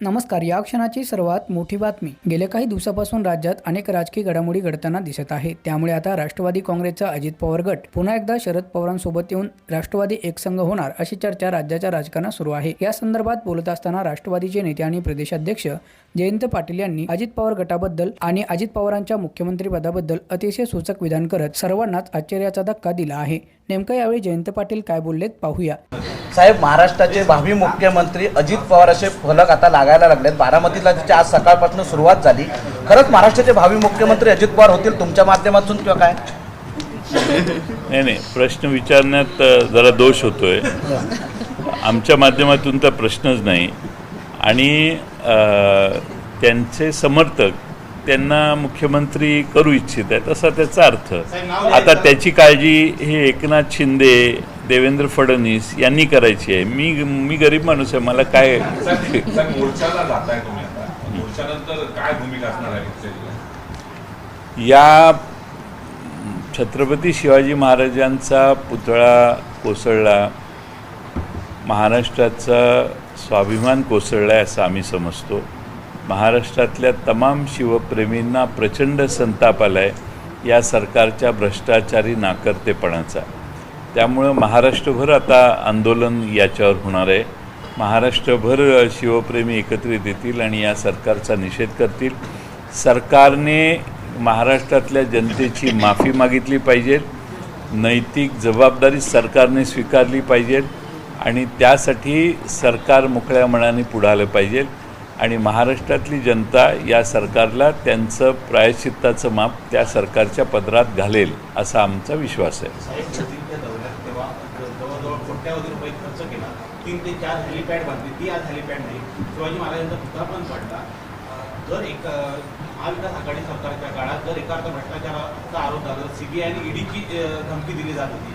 नमस्कार या क्षणाची सर्वात मोठी बातमी. गेल्या काही दिवसापासून राज्यात अनेक राजकीय घडामोडी घडताना दिसत आहे. त्यामुळे आता राष्ट्रवादी काँग्रेसचा अजित पवार गट पुन्हा एकदा शरद पवारांसोबत येऊन राष्ट्रवादी एकसंघ होणार अशी चर्चा राज्याच्या राजकारणात सुरू आहे. या संदर्भात बोलत असताना राष्ट्रवादीचे नेते आणि प्रदेशाध्यक्ष जयंत पाटील यांनी अजित पवार गटाबद्दल आणि अजित पवारांच्या मुख्यमंत्री पदाबद्दल अतिशय सूचक विधान करत सर्वांनाच आश्चर्याचा धक्का दिला आहे. नेमकं यावेळी जयंत पाटील काय बोललेत पाहूया. साहेब महाराष्ट्राचे भावी मुख्यमंत्री अजित पवार असे फलक आता लागायला लागलेत. बारामतीला तिची आज सकाळपासून सुरुवात झाली. खरंच महाराष्ट्राचे भावी मुख्यमंत्री अजित पवार होतील तुमच्या माध्यमातून किंवा काय? नाही नाही. प्रश्न विचारण्यात जरा दोष होतोय. आमच्या माध्यमातून तर प्रश्नच नाही. आणि त्यांचे समर्थक त्यांना मुख्यमंत्री करू इच्छित आहेत असा त्याचा अर्थ. आता त्याची काळजी हे एकनाथ शिंदे देवेंद्र फडणवीस यांनी करायची आहे. मी मी गरीब माणूस आहे मला काय या छत्रपती शिवाजी महाराजांचा पुतळा कोसळला महाराष्ट्राचा स्वाभिमान कोसळला आहे असं आम्ही समजतो. महाराष्ट्रातल्या तमाम शिवप्रेमींना प्रचंड संताप आला आहे या सरकारच्या भ्रष्टाचारी नाकर्तेपणाचा. त्यामुळं महाराष्ट्रभर आता आंदोलन याच्यावर होणार आहे. महाराष्ट्रभर शिवप्रेमी एकत्रित येतील आणि या सरकारचा निषेध करतील. सरकारने महाराष्ट्रातल्या जनतेची माफी मागितली पाहिजे. नैतिक जबाबदारी सरकारने स्वीकारली पाहिजे. आणि त्यासाठी सरकार मोकळ्या मनाने पुढे आलं पाहिजे. आणि महाराष्ट्रातली जनता या सरकारला त्यांचं प्रायश्चित्ताचं माप त्या सरकारच्या पदरात घालेल असा आमचा विश्वास आहे. जर एक महाविकास आघाडी सरकारच्या काळात जर एका अर्थ भ्रष्टाचाराचा आरोप झाला सीबीआय आणि ईडीची धमकी दिली जात होती.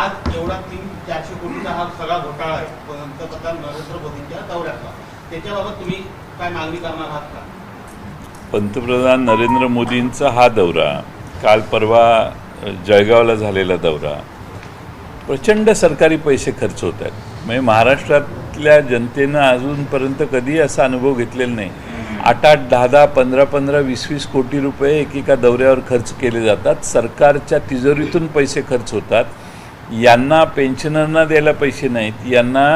आज एवढा तीन चारशे कोटीचा हा सगळा घोटाळा आहे. पंतप्रधान नरेंद्र मोदींच्या दौऱ्यातला. त्याच्याबाबत तुम्ही काय मागणी करणार आहात का? पंतप्रधान नरेंद्र मोदींचा हा दौरा काल परवा जळगावला झालेला दौरा प्रचंड सरकारी पैसे खर्च होत आहेत म्हणजे महाराष्ट्रातल्या जनतेनं अजूनपर्यंत कधी असा अनुभव घेतलेला नाही. आठ आठ दहा दहा पंधरा पंधरा वीस वीस कोटी रुपये एकेका दौऱ्यावर खर्च केले जातात. सरकारच्या तिजोरीतून पैसे खर्च होतात. यांना पेन्शनरना द्यायला पैसे नाहीत. यांना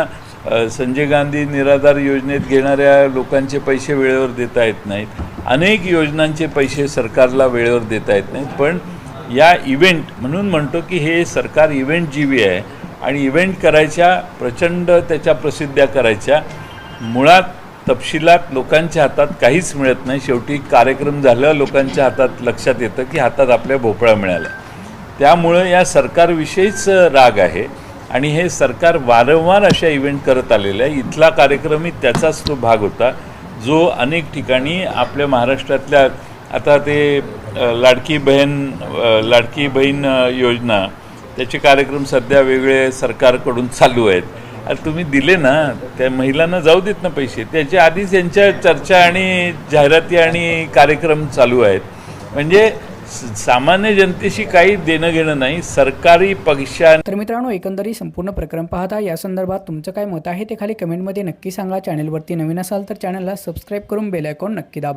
संजय गांधी निराधार योजनेत घेणाऱ्या लोकांचे पैसे वेळेवर देता येत नाहीत. अनेक योजनांचे पैसे सरकारला वेळेवर देता येत नाहीत. पण या इव्हेंट म्हणून म्हणतो की हे सरकार इव्हेंट जीवी आहे आणि इव्हेंट करायच्या प्रचंड त्याच्या प्रसिद्ध्या करायच्या. मुळात तपशिलात लोकांच्या हातात काहीच मिळत नाही. शेवटी कार्यक्रम झालं लोकांच्या हातात लक्षात येतं की हातात आपल्या भोपळा मिळाला त्यामुळं या सरकारविषयीच राग आहे. आणि हे सरकार वारंवार अशा इव्हेंट करत आलेलं आहे. इथला कार्यक्रमही त्याचाच तो भाग होता जो अनेक ठिकाणी आपल्या महाराष्ट्रातल्या आता ते लाडकी बहीण लाडकी बहीण योजना त्याचे कार्यक्रम सध्या वेगळे सरकारकडून चालू आहेत. अरे तुम्ही दिले ना त्या महिलांना जाऊ देत ना पैसे. त्याच्या आधीच यांच्या चर्चा आणि जाहिराती आणि कार्यक्रम चालू आहेत. म्हणजे सामान्य जनतेशी काही देणं घेणं नाही सरकारी पक्षा तर मित्रांनो एकंदरीत संपूर्ण प्रकरण पाहता या संदर्भात तुमचं काय मत आहे ते खाली कमेंटमध्ये नक्की सांगा. चॅनलवरती नवीन असाल तर चॅनलला सबस्क्राईब करून बेल आयकॉन नक्की दाबा.